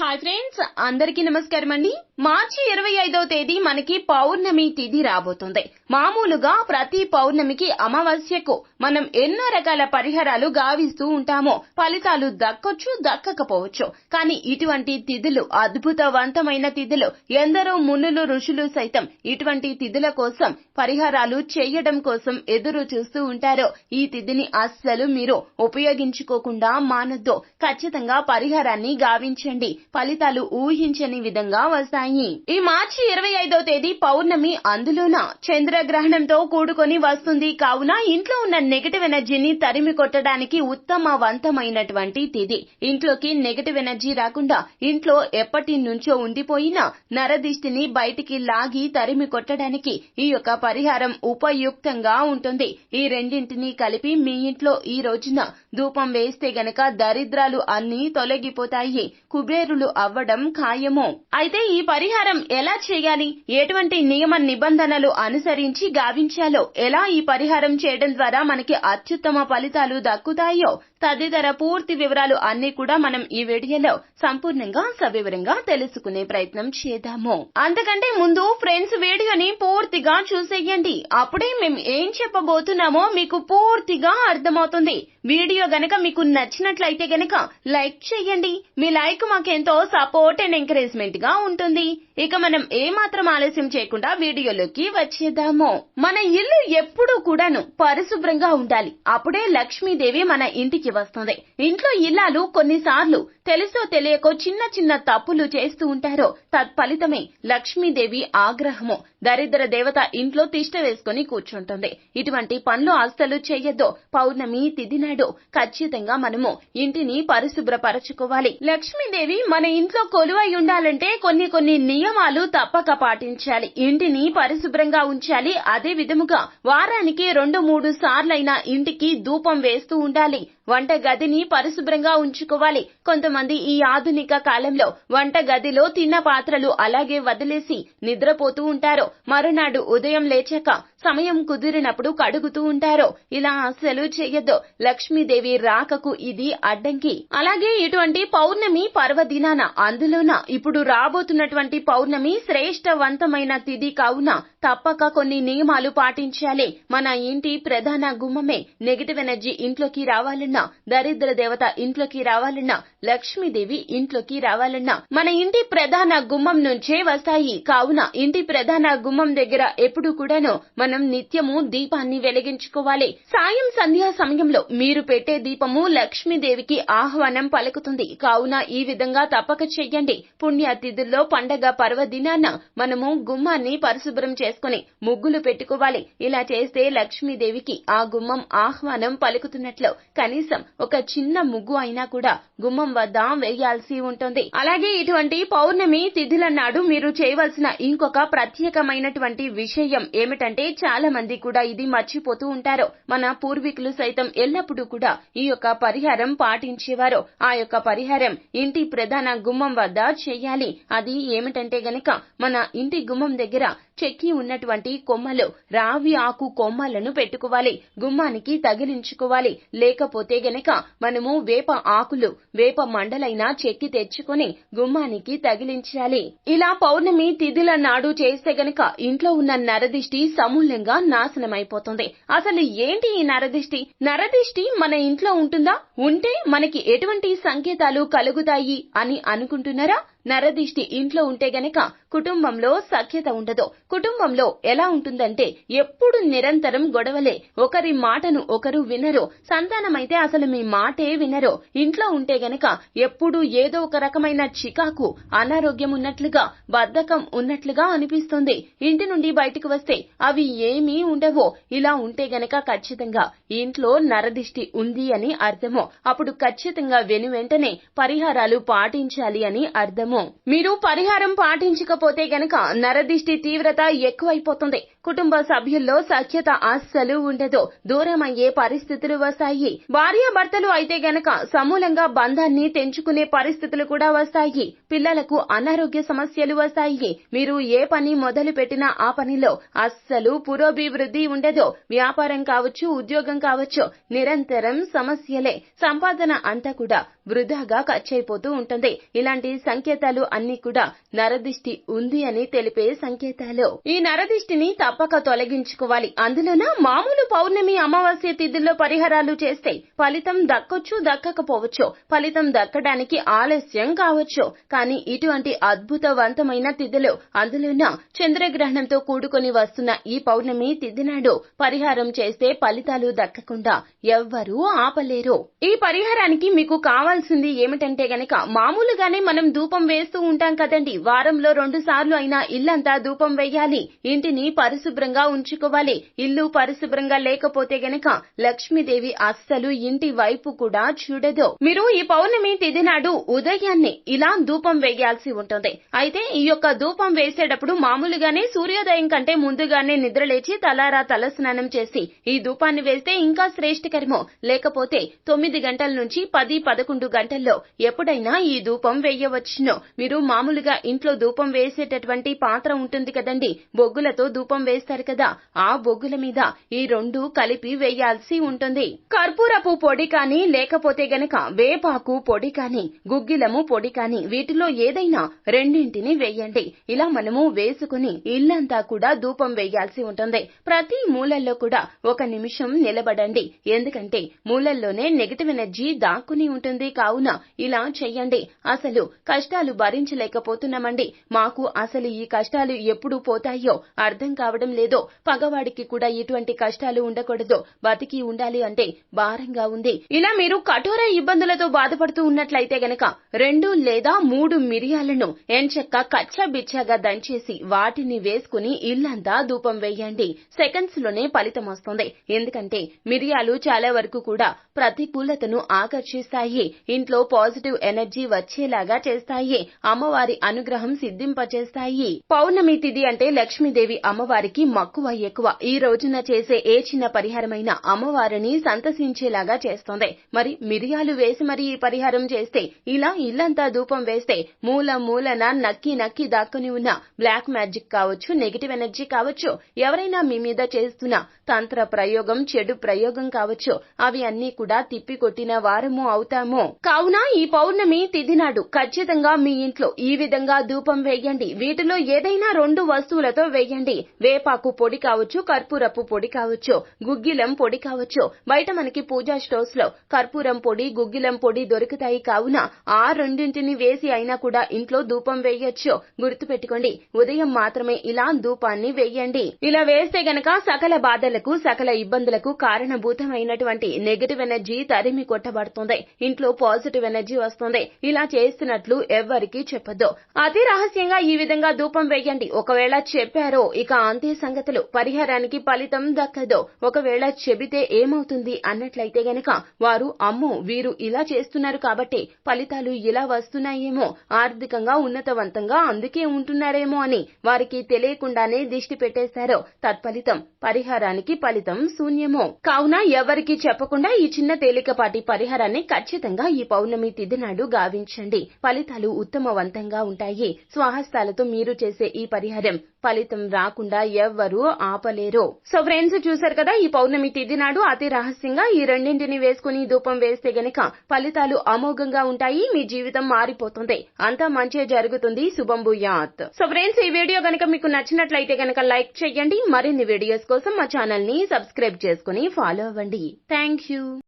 Hi friends అందరికీ నమస్కారం అండి. మార్చి ఇరవై ఐదవ తేదీ మనకి పౌర్ణమి తిథి రాబోతుంది. మామూలుగా ప్రతి పౌర్ణమికి అమావాస్యకు మనం ఎన్నో రకాల పరిహారాలు గావిస్తూ ఉంటాము. ఫలితాలు దక్కొచ్చు దక్కకపోవచ్చు. కానీ ఇటువంటి తిథులు అద్భుతవంతమైన తిథులు ఎందరో మునులు ఋషులు సైతం ఇటువంటి తిథుల కోసం పరిహారాలు చేయడం కోసం ఎదురు చూస్తూ ఉంటారు. ఈ తిథిని అస్సలు మీరు ఉపయోగించుకోకుండా మానద్దు. ఖచ్చితంగా పరిహారాన్ని గావించండి. ఫలితాలు ఊహించని విధంగా వస్తాయి. ఈ మార్చి ఇరవై ఐదో తేదీ పౌర్ణమి అందులోన చంద్రగ్రహణంతో కూడుకొని వస్తుంది. కావున ఇంట్లో ఉన్న నెగటివ్ ఎనర్జీని తరిమి కొట్టడానికి ఉత్తమవంతమైనటువంటి తిది. ఇంట్లోకి నెగటివ్ ఎనర్జీ రాకుండా ఇంట్లో ఎప్పటి నుంచో ఉండిపోయిన నరదిష్టిని బయటికి లాగి తరిమి కొట్టడానికి ఈ యొక్క పరిహారం ఉపయుక్తంగా ఉంటుంది. ఈ రెండింటిని కలిపి మీ ఇంట్లో ఈ రోజున ధూపం వేస్తే గనక దరిద్రాలు అన్నీ తొలగిపోతాయి. కుబేరులు అవ్వడం ఖాయము? అయితే ఈ పరిహారం ఎలా చేయాలి? ఎటువంటి నియమ నిబంధనలు అనుసరించి గావించాలో? ఎలా ఈ పరిహారం చేయడం ద్వారా మనకి అత్యుత్తమ ఫలితాలు దక్కుతాయో? తదితర పూర్తి వివరాలు అన్ని కూడా మనం ఈ వీడియోలో సంపూర్ణంగా సవివరంగా తెలుసుకునే ప్రయత్నం చేద్దాము. అంతకంటే ముందు ఫ్రెండ్స్ వీడియోని పూర్తిగా చూసేయండి. అప్పుడే మేము ఏం చెప్పబోతున్నామో మీకు పూర్తిగా అర్థమవుతుంది. వీడియో గనక మీకు నచ్చినట్లయితే గనక లైక్ చేయండి. మీ లైక్ మాకెంతో సపోర్ట్ అండ్ ఎంకరేజ్మెంట్గా ఉంటుంది. ఇక మనం ఏమాత్రం ఆలస్యం చేయకుండా వీడియోలోకి వచ్చేద్దాము. మన ఇల్లు ఎప్పుడూ కూడాను పరిశుభ్రంగా ఉండాలి. అప్పుడే లక్ష్మీదేవి మన ఇంటికి వస్తుంది. ఇంట్లో ఇల్లాలు కొన్నిసార్లు తెలుసో తెలియకో చిన్న చిన్న తప్పులు చేస్తూ ఉంటారో. తత్ఫలితమే లక్ష్మీదేవి ఆగ్రహము. దరిద్ర దేవత ఇంట్లో తిష్ట వేసుకుని కూర్చుంటుంది. ఇటువంటి పనులు అస్సలు చేయొద్దు. పౌర్ణమి తిథి నాడు ఖచ్చితంగా మనము ఇంటిని పరిశుభ్రపరచుకోవాలి. లక్ష్మీదేవి మన ఇంట్లో కొలువై ఉండాలంటే కొన్ని కొన్ని నియమాలు తప్పక పాటించాలి. ఇంటిని పరిశుభ్రంగా ఉంచాలి. అదే విధముగా వారానికి రెండు మూడు సార్లైనా ఇంటికి ధూపం వేస్తూ ఉండాలి. వంట గదిని పరిశుభ్రంగా ఉంచుకోవాలి. కొంతమంది ఈ ఆధునిక కాలంలో వంట గదిలో తిన్న పాత్రలు అలాగే వదిలేసి నిద్రపోతూ ఉంటారు. మరునాడు ఉదయం లేచాక సమయం కుదిరినప్పుడు కడుగుతూ ఉంటారు. ఇలా అసలు చేయొద్దు. లక్ష్మీదేవి రాకకు ఇది అడ్డంకి. అలాగే ఇటువంటి పౌర్ణమి పర్వదినాన అందులోన ఇప్పుడు రాబోతున్నటువంటి పౌర్ణమి శ్రేష్టవంతమైన తిథి కావున తప్పక కొన్ని నియమాలు పాటించాలి. మన ఇంటి ప్రధాన గుమ్మమే నెగిటివ్ ఎనర్జీ ఇంట్లోకి రావాలన్నా దరిద్ర దేవత ఇంట్లోకి రావాలన్నా లక్ష్మీదేవి ఇంట్లోకి రావాలన్నా మన ఇంటి ప్రధాన గుమ్మం నుంచే వస్తాయి. కావున ఇంటి ప్రధాన గుమ్మం దగ్గర ఎప్పుడు కూడాను మనం నిత్యము దీపాన్ని వెలిగించుకోవాలి. సాయం సంధ్యా సమయంలో మీరు పెట్టే దీపము లక్ష్మీదేవికి ఆహ్వానం పలుకుతుంది. కావున ఈ విధంగా తప్పక చెయ్యండి. పుణ్యతిథుల్లో పండగ పర్వదినాన మనము గుమ్మాన్ని పరిశుభ్రం చేసుకుని ముగ్గులు పెట్టుకోవాలి. ఇలా చేస్తే లక్ష్మీదేవికి ఆ గుమ్మం ఆహ్వానం పలుకుతున్నట్లు. కనీసం ఒక చిన్న ముగ్గు అయినా కూడా గుమ్మం వద్ద వేయాల్సి ఉంటుంది. అలాగే ఇటువంటి పౌర్ణమి తిథుల నాడు మీరు చేయవలసిన ఇంకొక ప్రత్యేకమైనటువంటి విషయం ఏమిటంటే చాలా మంది కూడా ఇది మర్చిపోతూ ఉంటారు. మన పూర్వీకులు సైతం ఎల్లప్పుడూ కూడా ఈ యొక్క పరిహారం పాటించేవారు. ఆ యొక్క పరిహారం ఇంటి ప్రధాన గుమ్మం వద్ద చేయాలి. అది ఏమిటంటే గనక మన ఇంటి గుమ్మం దగ్గర చెక్కి ఉన్నటువంటి కొమ్మలు రావి ఆకు కొమ్మలను పెట్టుకోవాలి గుమ్మానికి తగిలించుకోవాలి. లేకపోతే గనక మనము వేప ఆకులు వేప మండలైనా చెక్కి తెచ్చుకొని గుమ్మానికి తగిలించాలి. ఇలా పౌర్ణమి తిథుల నాడు చేస్తే గనక ఇంట్లో ఉన్న నరదిష్టి సమూల్యంగా నాశనమైపోతుంది. అసలు ఏంటి ఈ నరదిష్టి? నరదిష్టి మన ఇంట్లో ఉంటుందా? ఉంటే మనకి ఎటువంటి సంకేతాలు కలుగుతాయి అని అనుకుంటున్నారా? నరదిష్టి ఇంట్లో ఉంటే గనక కుటుంబంలో సఖ్యత ఉండదు. కుటుంబంలో ఎలా ఉంటుందంటే ఎప్పుడు నిరంతరం గొడవలే. ఒకరి మాటను ఒకరు వినరు. సంతానమైతే అసలు మీ మాటే వినరు. ఇంట్లో ఉంటే గనక ఎప్పుడు ఏదో ఒక రకమైన చికాకు అనారోగ్యం ఉన్నట్లుగా బద్ధకం ఉన్నట్లుగా అనిపిస్తుంది. ఇంటి నుండి బయటకు వస్తే అవి ఏమీ ఉండవో. ఇలా ఉంటే గనక ఖచ్చితంగా ఇంట్లో నరదిష్టి ఉంది అని అర్థము. అప్పుడు ఖచ్చితంగా వెను వెంటనే పరిహారాలు పాటించాలి అని అర్థము. మీరు పరిహారం పాటించకపోతే గనక నరదిష్టి తీవ్రత ఎక్కువైపోతుంది. కుటుంబ సభ్యుల్లో సఖ్యత ఆశలు ఉండదు. దూరం అయ్యే పరిస్థితులు వస్తాయి. భార్యాభర్తలు అయితే గనక సమూలంగా బంధాన్ని తెంచుకునే పరిస్థితులు కూడా వస్తాయి. పిల్లలకు అనారోగ్య సమస్యలు వస్తాయి. మీరు ఏ పని మొదలు పెట్టినా ఆ పనిలో అస్సలు పురోభివృద్ధి ఉండదు. వ్యాపారం కావచ్చు ఉద్యోగం కావచ్చు నిరంతరం సమస్యలే. సంపాదన అంతా కూడా వృధాగా ఖర్చయిపోతూ ఉంటుంది. ఇలాంటి సంకేతాలు అన్ని కూడా నరదిష్టి ఉంది అని తెలిపే సంకేతాలు. ఈ నరదిష్టిని తప్పక తొలగించుకోవాలి. అందులోన మామూలు పౌర్ణమి అమావాస్య తిథుల్లో పరిహారాలు చేస్తే ఫలితం దక్కొచ్చు దక్కకపోవచ్చు. ఫలితం దక్కడానికి ఆలస్యం కావచ్చు. కానీ ఇటువంటి అద్భుతవంతమైన తిథులు అందులోన చంద్రగ్రహణంతో కూడుకొని వస్తున్న ఈ పౌర్ణమి తిథి నాడు పరిహారం చేస్తే ఫలితాలు దక్కకుండా ఎవ్వరూ ఆపలేరు. ఈ పరిహారానికి మీకు కావాల్సింది ఏమిటంటే గనక మామూలుగానే మనం దూపం వేస్తూ ఉంటాం కదండి. వారంలో రెండు సార్లు అయినా ఇల్లంతా దూపం వేయాలి. ఇంటిని పరి పరిశుభ్రంగా ఉంచుకోవాలి. ఇల్లు పరిశుభ్రంగా లేకపోతే గనక లక్ష్మీదేవి అస్సలు ఇంటి వైపు కూడా చూడదు. మీరు ఈ పౌర్ణమి తిథి నాడు ఉదయాన్నే ఇలా ధూపం వేయాల్సి ఉంటుంది. అయితే ఈ యొక్క ధూపం వేసేటప్పుడు మామూలుగానే సూర్యోదయం కంటే ముందుగానే నిద్రలేచి తలారా తలస్నానం చేసి ఈ ధూపాన్ని వేస్తే ఇంకా శ్రేష్ఠకరమో లేకపోతే తొమ్మిది గంటల నుంచి పది పదకొండు గంటల్లో ఎప్పుడైనా ఈ ధూపం వేయవచ్చును. మీరు మామూలుగా ఇంట్లో ధూపం వేసేటటువంటి పాత్ర ఉంటుంది కదండి. బొగ్గులతో ధూపం వేస్తారు కదా ఆ బొగ్గుల మీద ఈ రెండు కలిపి వేయాల్సి ఉంటుంది. కర్పూరపు పొడి కానీ లేకపోతే గనక వేపాకు పొడి కానీ గుగ్గిలము పొడి కానీ వీటిలో ఏదైనా రెండింటిని వేయండి. ఇలా మనము వేసుకుని ఇల్లంతా కూడా ధూపం వేయాల్సి ఉంటుంది. ప్రతి మూలల్లో కూడా ఒక నిమిషం నిలబడండి. ఎందుకంటే మూలల్లోనే నెగటివ్ ఎనర్జీ దాక్కుని ఉంటుంది. కావున ఇలా చెయ్యండి. అసలు కష్టాలు భరించలేకపోతున్నామండి. మాకు అసలు ఈ కష్టాలు ఎప్పుడు పోతాయో అర్థం కావడం లేదో పగవాడికి కూడా ఇటువంటి కష్టాలు ఉండకూడదు బతికి ఉండాలి అంటే భారంగా ఉంది. ఇలా మీరు కఠోర ఇబ్బందులతో బాధపడుతూ ఉన్నట్లయితే గనక రెండు లేదా మూడు మిరియాలను ఎంచక్క కచ్చా బిచ్చాగా దంచేసి వాటిని వేసుకుని ఇల్లంతా ధూపం వేయండి. సెకండ్స్లోనే ఫలితం వస్తుంది. ఎందుకంటే మిరియాలు చాలా వరకు కూడా ప్రతికూలతను ఆకర్షిస్తాయి. ఇంట్లో పాజిటివ్ ఎనర్జీ వచ్చేలాగా చేస్తాయి. అమ్మవారి అనుగ్రహం సిద్ధింపచేస్తాయి. పౌర్ణమి తిథి అంటే లక్ష్మీదేవి అమ్మవారి వారికి మక్కువ ఎక్కువ. ఈ రోజున చేసే ఏ చిన్న పరిహారమైన అమ్మవారిని సంతసించేలాగా చేస్తుంది. మరి మిరియాలు వేసి మరి ఈ పరిహారం చేస్తే ఇలా ఇల్లంతా ధూపం వేస్తే మూల మూలన నక్కి నక్కి దాక్కుని ఉన్న బ్లాక్ మ్యాజిక్ కావచ్చు నెగిటివ్ ఎనర్జీ కావచ్చు ఎవరైనా మీ మీద చేస్తున్న తంత్ర ప్రయోగం చెడు ప్రయోగం కావచ్చు అవి అన్ని కూడా తిప్పి కొట్టిన వారము అవుతాము. కావున ఈ పౌర్ణమి తిథి నాడు ఖచ్చితంగా మీ ఇంట్లో ఈ విధంగా ధూపం వేయండి. వీటిలో ఏదైనా రెండు వస్తువులతో వేయండి. వేపాకు పొడి కావచ్చు కర్పూరపు పొడి కావచ్చు గుగ్గిలం పొడి కావచ్చు. బయట మనకి పూజా స్టోర్స్లో కర్పూరం పొడి గుగ్గిలం పొడి దొరుకుతాయి. కావున ఆ రెండింటిని వేసి అయినా కూడా ఇంట్లో ధూపం వేయొచ్చు. గుర్తుపెట్టుకోండి ఉదయం మాత్రమే ఇలా ధూపాన్ని వేయండి. ఇలా వేస్తే గనక సకల బాధలకు సకల ఇబ్బందులకు కారణభూతమైనటువంటి నెగటివ్ ఎనర్జీ తరిమి కొట్టబడుతుంది. ఇంట్లో పాజిటివ్ ఎనర్జీ వస్తుంది. ఇలా చేస్తున్నట్లు ఎవ్వరికీ చెప్పొద్దు. అతి రహస్యంగా ఈ విధంగా ధూపం వేయండి. ఒకవేళ చెప్పారో ఇక అంతే సంగతులు? పరిహారానికి ఫలితం దక్కదు? ఒకవేళ చెబితే ఏమవుతుంది? అన్నట్లయితే గనక వారు అమ్మో వీరు ఇలా చేస్తున్నారు కాబట్టి ఫలితాలు ఇలా వస్తున్నాయేమో ఆర్థికంగా ఉన్నతవంతంగా అందుకే ఉంటున్నారేమో అని వారికి తెలియకుండానే దిష్టి పెట్టేశారో తత్ఫలితం పరిహారానికి ఫలితం శూన్యమో. కావున ఎవరికి చెప్పకుండా ఈ చిన్న తేలికపాటి పరిహారాన్ని ఖచ్చితంగా ఈ పౌర్ణమి తిథి నాడు గావించండి. ఫలితాలు ఉత్తమవంతంగా ఉంటాయి. స్వాహస్తాలతో మీరు చేసే ఈ పరిహారం ఫలితం రాకుండా ఎవ్వరూ ఆపలేరు. సో ఫ్రెండ్స్ చూసారు కదా ఈ పౌర్ణమి తిథి నాడు అతి రహస్యంగా ఈ రెండింటిని వేసుకుని ధూపం వేస్తే గనక ఫలితాలు అమోఘంగా ఉంటాయి మీ జీవితం మారిపోతుంది. అంతా మంచి జరుగుతుంది. శుభం భూయాత్. సో ఫ్రెండ్స్ ఈ వీడియో గనక మీకు నచ్చినట్లయితే గనక లైక్ చేయండి. మరిన్ని వీడియోస్ కోసం మా ఛానల్ని సబ్స్క్రైబ్ చేసుకుని ఫాలో అవ్వండి. Thank you